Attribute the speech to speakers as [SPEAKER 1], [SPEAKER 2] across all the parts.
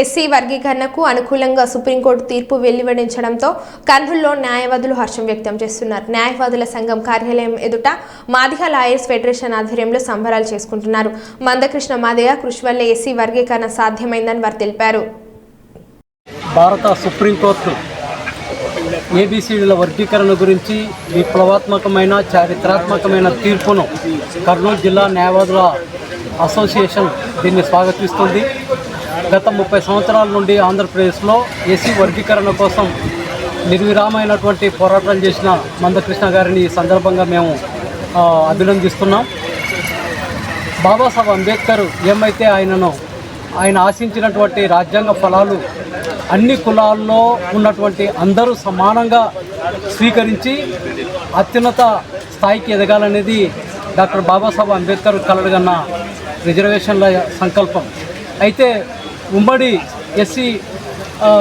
[SPEAKER 1] SC వర్గీకరణకు అనుకూలంగా supreme court తీర్పు వెలువడించడంతో కర్నూలులో న్యాయవాదులు హర్షం వ్యక్తం చేస్తున్నారు. న్యాయవాదుల సంఘం కార్యాలయం ఎదుట మాదిగ లాయర్స్ ఫెడరేషన్ ఆధ్వర్యంలో సంబరాలు చేసుకుంటున్నారు. మందకృష్ణ మాదిగ కృషి వల్ల ఎస్సీ వర్గీకరణ సాధ్యమైందని వారు తెలిపారు.
[SPEAKER 2] భారత సుప్రీంకోర్టు ఏబిసిడీల వర్గీకరణ గురించి విప్లవాత్మకమైన చారిత్రాత్మకమైన తీర్పును కర్నూలు జిల్లా న్యాయవాదుల అసోసియేషన్ దీన్ని స్వాగతిస్తుంది. గత ముప్పై సంవత్సరాల నుండి ఆంధ్రప్రదేశ్లో ఎస్సీ వర్గీకరణ కోసం నిర్విరామైనటువంటి పోరాటం చేసిన మందకృష్ణ గారిని ఈ సందర్భంగా మేము అభినందిస్తున్నాం. బాబాసాహెబ్ అంబేద్కర్ ఏమైతే ఆయనను ఆయన ఆశించినటువంటి రాజ్యాంగ ఫలాలు అన్ని కులాల్లో ఉన్నటువంటి అందరూ సమానంగా స్వీకరించి అత్యున్నత స్థాయికి ఎదగాలనేది డాక్టర్ బాబాసాహెబ్ అంబేద్కర్ కలడగన్న రిజర్వేషన్ల సంకల్పం. అయితే ఉమ్మడి ఎస్సీ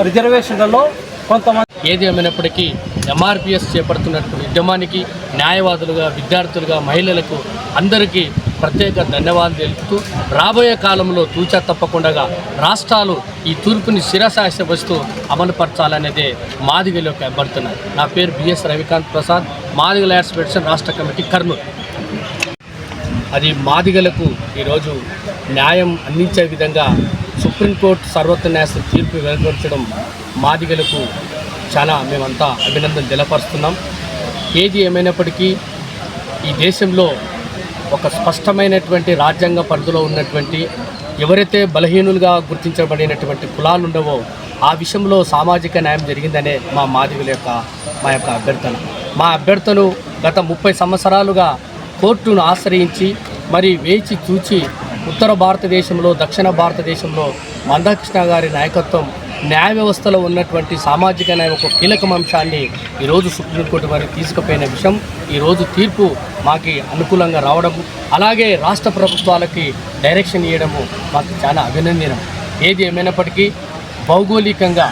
[SPEAKER 2] రిజర్వేషన్లలో కొంతమంది
[SPEAKER 3] ఏది ఏమైనప్పటికీ ఎంఆర్పిఎస్ చేపడుతున్నటువంటి ఉద్యమానికి న్యాయవాదులుగా విద్యార్థులుగా మహిళలకు అందరికీ ప్రత్యేక ధన్యవాదాలు తెలుపుతూ రాబోయే కాలంలో తూచా తప్పకుండా రాష్ట్రాలు ఈ తూర్పుని శిరసాశ వస్తూ అమలుపరచాలనేదే మాదిగలోకి అభ్యర్థున్నారు నా పేరు B S Ravikanth Prasad Madiga lawyers federation రాష్ట్ర కమిటీ కర్నూలు. అది మాదిగలకు ఈరోజు న్యాయం అందించే విధంగా సుప్రీంకోర్టు సర్వోన్నత న్యాయ తీర్పు వెలువరించడం మాదిగలకు చాలా మేమంతా అభినందన తెలపరుస్తున్నాం. ఏది ఏమైనప్పటికీ ఈ దేశంలో ఒక స్పష్టమైనటువంటి రాజ్యాంగ పరిధిలో ఉన్నటువంటి ఎవరైతే బలహీనులుగా గుర్తించబడినటువంటి కులాలు ఉండవో ఆ విషయంలో సామాజిక న్యాయం జరిగిందనే మా మాదిగుల యొక్క మా యొక్క అభ్యర్థన. మా అభ్యర్థనలు గత ముప్పై సంవత్సరాలుగా కోర్టును ఆశ్రయించి మరి వేచి చూచి ఉత్తర భారతదేశంలో దక్షిణ భారతదేశంలో మందాకృష్ణ గారి నాయకత్వం న్యాయ వ్యవస్థలో ఉన్నటువంటి సామాజిక న్యాయం ఒక కీలకం అంశాన్ని ఈరోజు సుప్రీంకోర్టు వారికి తీసుకుపోయిన విషయం. ఈరోజు తీర్పు మాకు అనుకూలంగా రావడము అలాగే రాష్ట్ర ప్రభుత్వాలకి డైరెక్షన్ ఇవ్వడము మాకు చాలా అభినందనం. ఏది ఏమైనప్పటికీ భౌగోళికంగా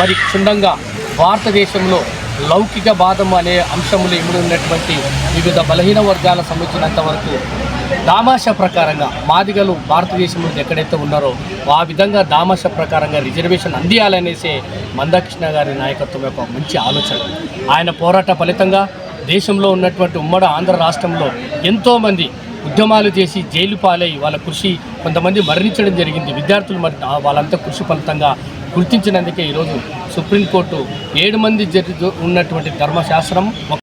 [SPEAKER 3] మరి క్షుణ్ణంగా భారతదేశంలో లౌకిక బాధము అనే అంశములు ఇమిడి ఉన్నటువంటి వివిధ బలహీన వర్గాల సంబంధించినంత వరకు దామాష ప్రకారంగా మాదిగలు భారతదేశంలో ఎక్కడైతే ఉన్నారో ఆ విధంగా దామాష ప్రకారంగా రిజర్వేషన్ అందియాలనేసే మందాకృష్ణ గారి నాయకత్వం యొక్క మంచి ఆలోచన. ఆయన పోరాట ఫలితంగా దేశంలో ఉన్నటువంటి ఉమ్మడి ఆంధ్ర రాష్ట్రంలో ఎంతోమంది ఉద్యమాలు చేసి జైలు పాలై వాళ్ళ కృషి కొంతమంది మరణించడం జరిగింది. విద్యార్థులు మరి వాళ్ళంతా కృషి ఫలితంగా గుర్తించినందుకే ఈరోజు సుప్రీంకోర్టు ఏడు మంది జడ్జి ఉన్నటువంటి ధర్మశాస్త్రం